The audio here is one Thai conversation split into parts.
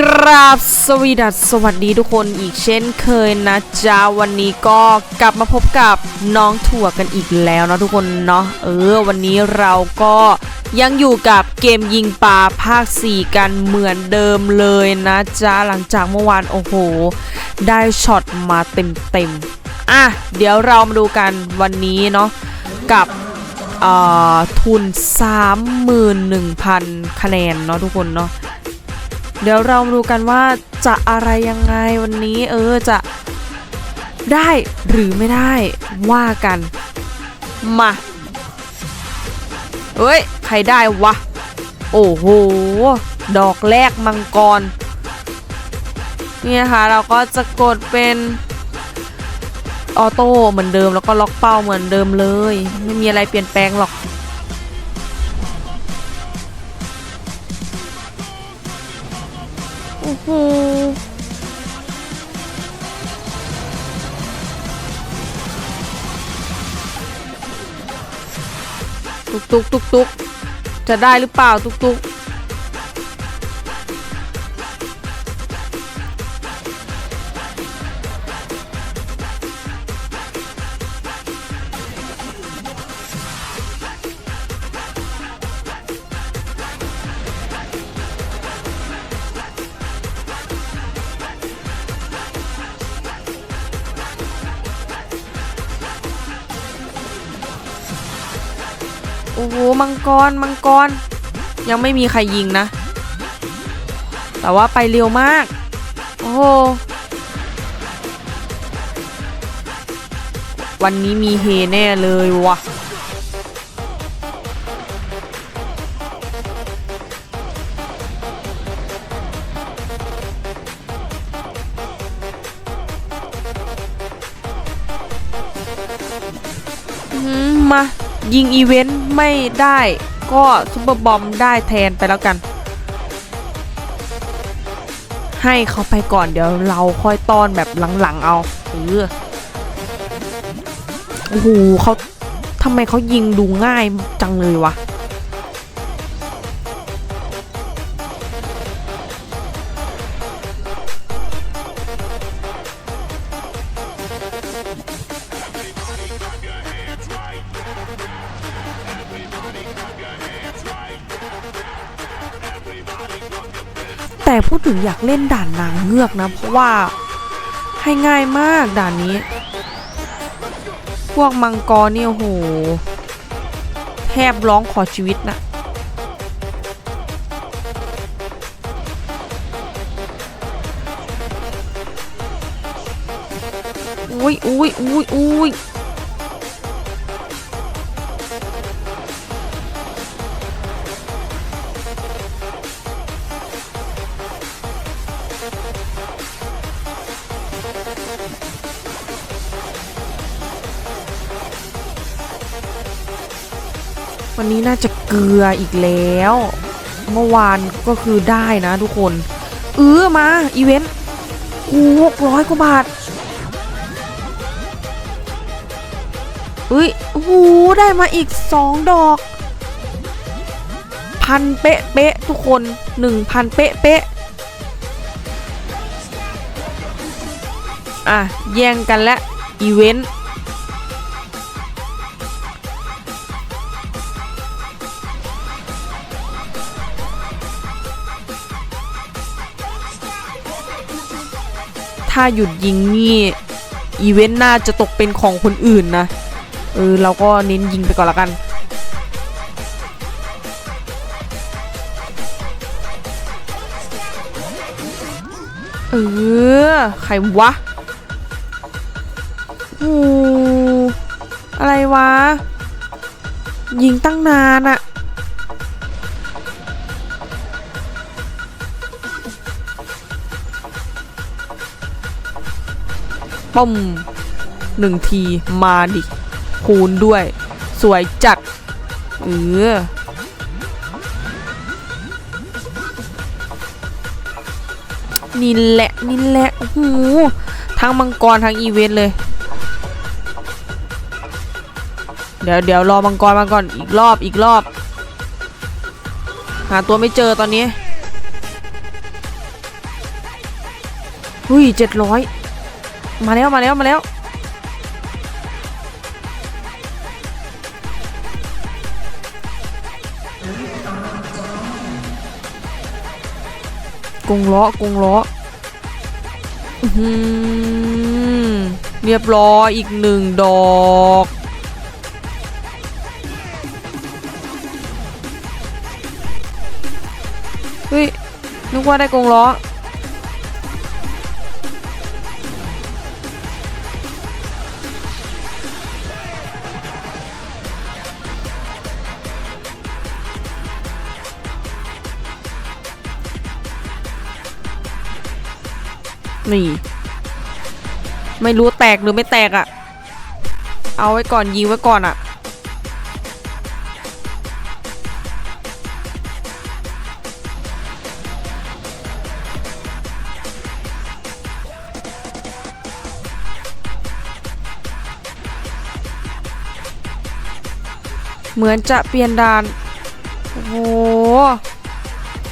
กราบสวีดัสสวัสดีทุกคนอีกเช่นเคยนะจ๊ะวันนี้ก็กลับมาพบกับน้องถั่วกันอีกแล้วเนาะทุกคนเนาะเออ วันนี้เราก็ยังอยู่กับเกมยิงปลาภาค 4 กันเหมือนเดิมเลยนะจ๊ะหลังจากเมื่อวานโอ้โห ได้ช็อตมาเต็มๆอะเดี๋ยวเรามาดูกันวันนี้เนาะกับเอ่อทุน 31,000 คะแนนเนาะทุกคนเนาะ เดี๋ยวเรามาดูกันว่าจะอะไรยังไงวันนี้เออจะได้หรือไม่ได้ว่ากัน มาเอ้ย ใครได้วะ โอ้โห ดอกแรกมังกร เนี่นะคะเราก็จะกดเป็นออโต้เหมือนเดิมแล้วก็ล็อกเป้าเหมือนเดิมเลย ไม่มีอะไรเปลี่ยนแปลงหรอก โอ้โหตุกตุกตุกตุกจะได้หรือเปล่า ตุกตุก อ้โหมังกรมังกร ยังไม่มีใครยิงนะ แต่ว่าไปเร็วมาก โอ้โหวันนี้มีเฮแน่เลยวะ่ะ ยิงอีเวนต์ไม่ได้ก็ซุปเปอร์บอมได้แทนไปแล้วกัน ให้เขาไปก่อนเดี๋ยวเราค่อยต้อนแบบหลังๆเอาเออโอ้โหเขาทำไมเขายิงดูง่ายจังเลยวะ พูดถึงอยากเล่นด่านนางเงือกนะ เพราะว่าให้ง่ายมากด่านนี้ พวกมังกรเนี่ยโอ้โหแทบร้องขอชีวิตนะอุ้ยอุ้ยอุ้ยอุ้ย วันนี้น่าจะเกลืออีกแล้ว เมื่อวานก็คือได้นะทุกคน เออมา อีเวนต์กูหกร้อยกว่าบาทอุ้ยโอ้โหได้มาอีกสองดอก พันเป๊ะเป๊ะทุกคนหนึ่งพันเป๊ะเป๊ะอะ แย่งกันและอีเวนต์ ถ้าหยุดยิงนี่อีเวนต์น่าจะตกเป็นของคนอื่นนะ เออเราก็เน้นยิงไปก่อนละกัน เออ ใครวะโอ้อะไรวะ ยิงตั้งนานอะ ป้อมหนึ่งทีมาดิคูณด้วย สวยจัดเออนี่แหละนี่แหละโอ้โหทั้งมังกรทั้งอีเวนต์เลย เดี๋ยวเดี๋ยวรอมังกรมาก่อนอีกรอบอีกรอบ หาตัวไม่เจอตอนนี้หุยเจ็ดร้อย มาแล้วมาแล้วมาแล้วกงล้อกงล้อเรียบร้อยอีกหนึ่งดอกเฮ้ยนึกว่าได้กงล้อ นี่ ไม่รู้แตกหรือไม่แตกอะ่ะ เอาไว้ก่อนยิงไว้ก่อนอะ่ะ เหมือนจะเปลี่ยนด่าน โอ้โห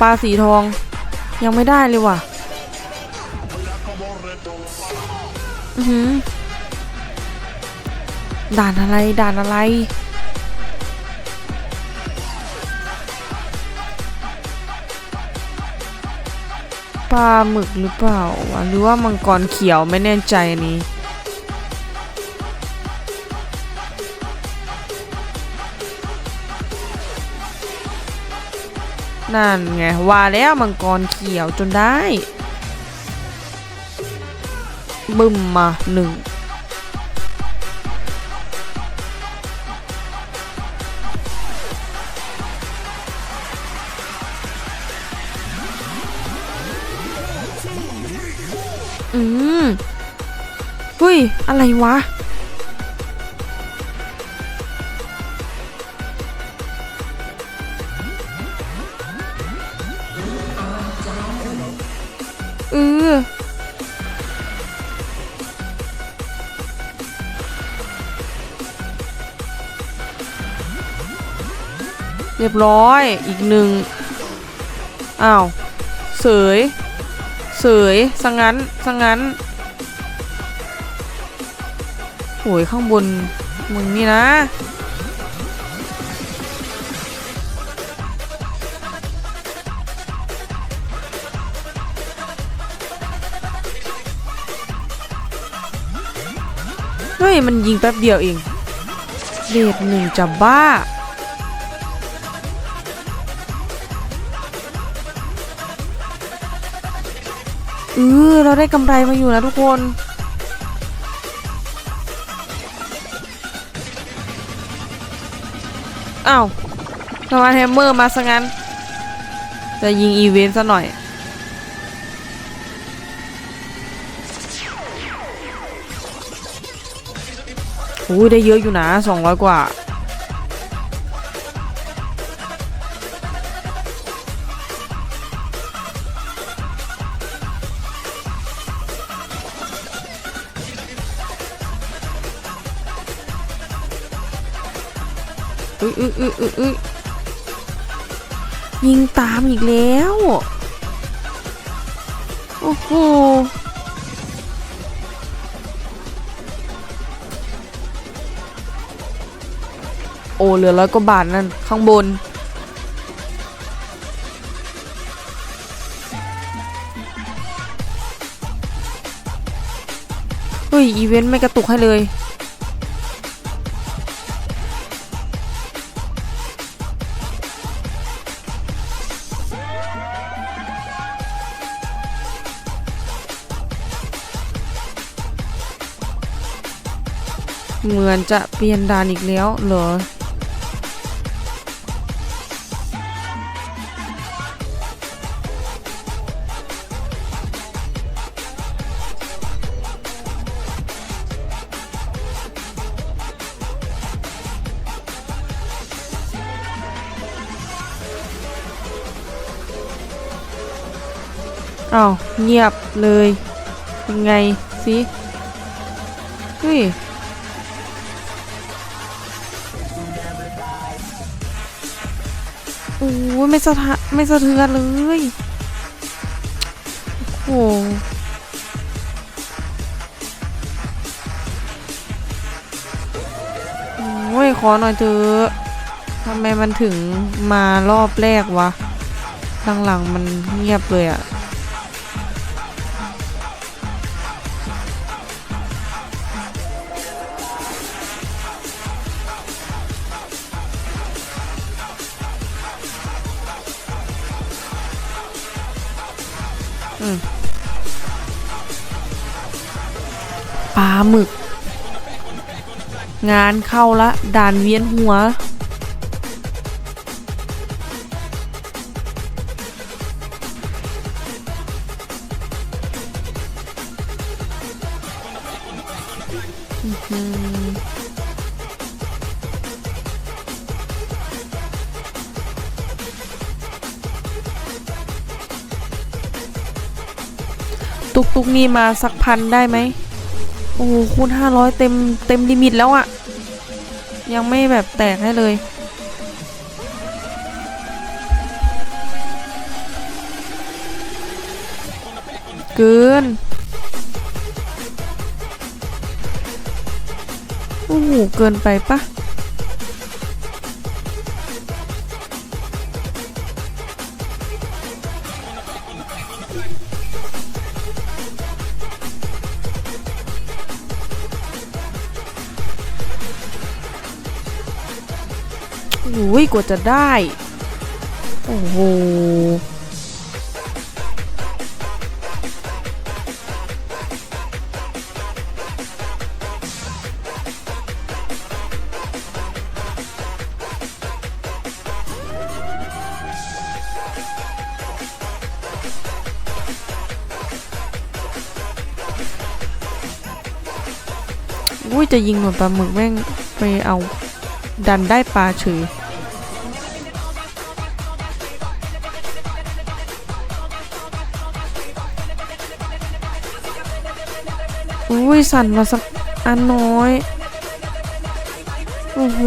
ปลาสีทอง ยังไม่ได้เลยว่ะ ด่านอะไร ด่านอะไร ปลาหมึกหรือเปล่าวะหรือว่ามังกรเขียวไม่แน่ใจนี้นั่นไงว่าแล้วมังกรเขียวจนได้ บึ้มมาหนึ่งอืมเฮ้ย อะไรวะ รียบร้อยอีกหนึ่งอ้าวเสยเสยสังงั้นสังงั้นโหยข้างบนมึงนี่นะเฮ้ยมันยิงแป๊บเดียวเองเดทหนึ่งจะบ้า ออเราได้กำไรมาอยู่นะทุกคน อ้าวทำไมแฮมเมอร์มาซะงั้น จะยิงอีเวนต์ซะหน่อย โอ้ยได้เยอะอยู่นะ 200 กว่า อุ้ยอุ้ยอุ้ยอุ้ยอุ้ยยิงตามอีกแล้ว โอ้โหโอ้เหลือร้อยกว่าบาทนั่น ข้างบน เฮ้ย อีเวนต์ไม่กระตุกให้เลย เหมือนจะเปลี่ยนด่านอีกแล้วเหรอ อ้าว เงียบเลย ยังไงสิเฮ้ย โอ้ยไม่สะทะไม่สะเทือนเลยโอ้โอ้ยขอหน่อยเถอะทำไมมันถึงมารอบแรกวะหลังๆมันเงียบเลยอะ ปลาหมึก งานเข้าละด่านเวียนหัว ตุกตุกนี่มาสักพันได้ไหม โอ้โหคูณห้าร้อยเต็มเต็มลิมิตแล้วอะยังไม่แบบแตกให้เลย เกิน โอ้โห เกินไปปะ ยกว่าจะได้ โอ้โหอุ้ยจะยิงหนวดปลาหมึกแม่งไปเอา ดันได้ปลาเฉย อุ้ยสั่นมาสักอันน้อย โอ้โห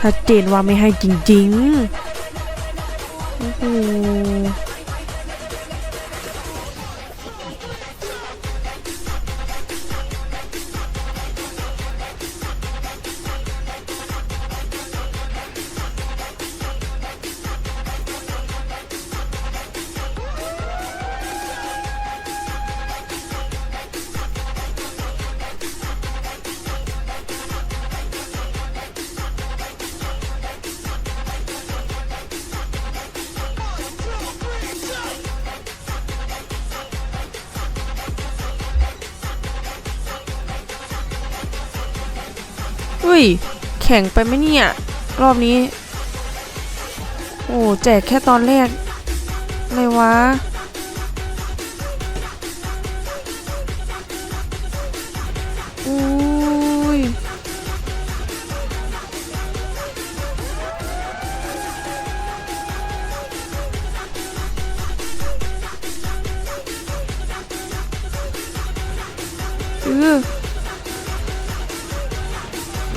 ชัดเจนว่าไม่ให้จริง ๆ โอ้โห อุ้ย แข่งไปไหมเนี่ย รอบนี้ โอ้แจกแค่ตอนแรกเลยวะ อุ้ย อือ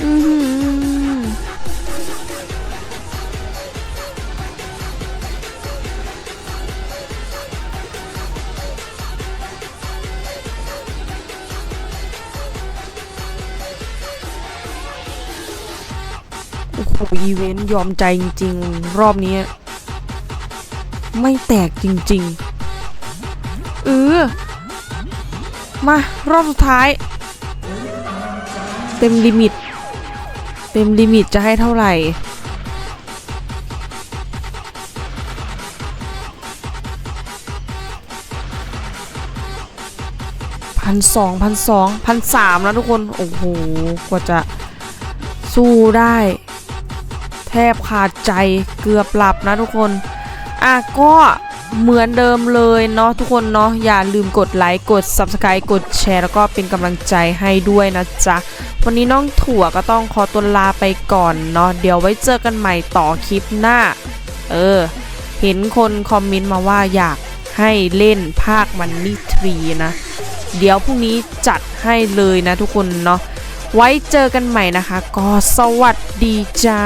อือหือโอ้โหอีเวนต์ยอมใจจริงๆ รอบนี้ ไม่แตกจริงๆ เออ มารอบสุดท้าย เต็มลิมิต เต็มลิมิตจะให้เท่าไหร่ พันสองพันสองพันสามแล้วทุกคน โอ้โห กว่าจะสู้ได้ แทบขาดใจเกือบหลับนะทุกคน อะก็ เหมือนเดิมเลยเนาะทุกคนเนาะอย่าลืมกดไลค์กด Subscribe กดแชร์แล้วก็เป็นกำลังใจให้ด้วยนะจ๊ะ วันนี้น้องถั่วก็ต้องขอตัวลาไปก่อนเนาะเดี๋ยวไว้เจอกันใหม่ต่อคลิปหน้า เออ เห็นคนคอมเมนต์มาว่าอยากให้เล่นภาคมันนี่ทรีนะ เดี๋ยวพรุ่งนี้จัดให้เลยนะทุกคนเนาะไว้เจอกันใหม่นะคะ ก็สวัสดีจ้า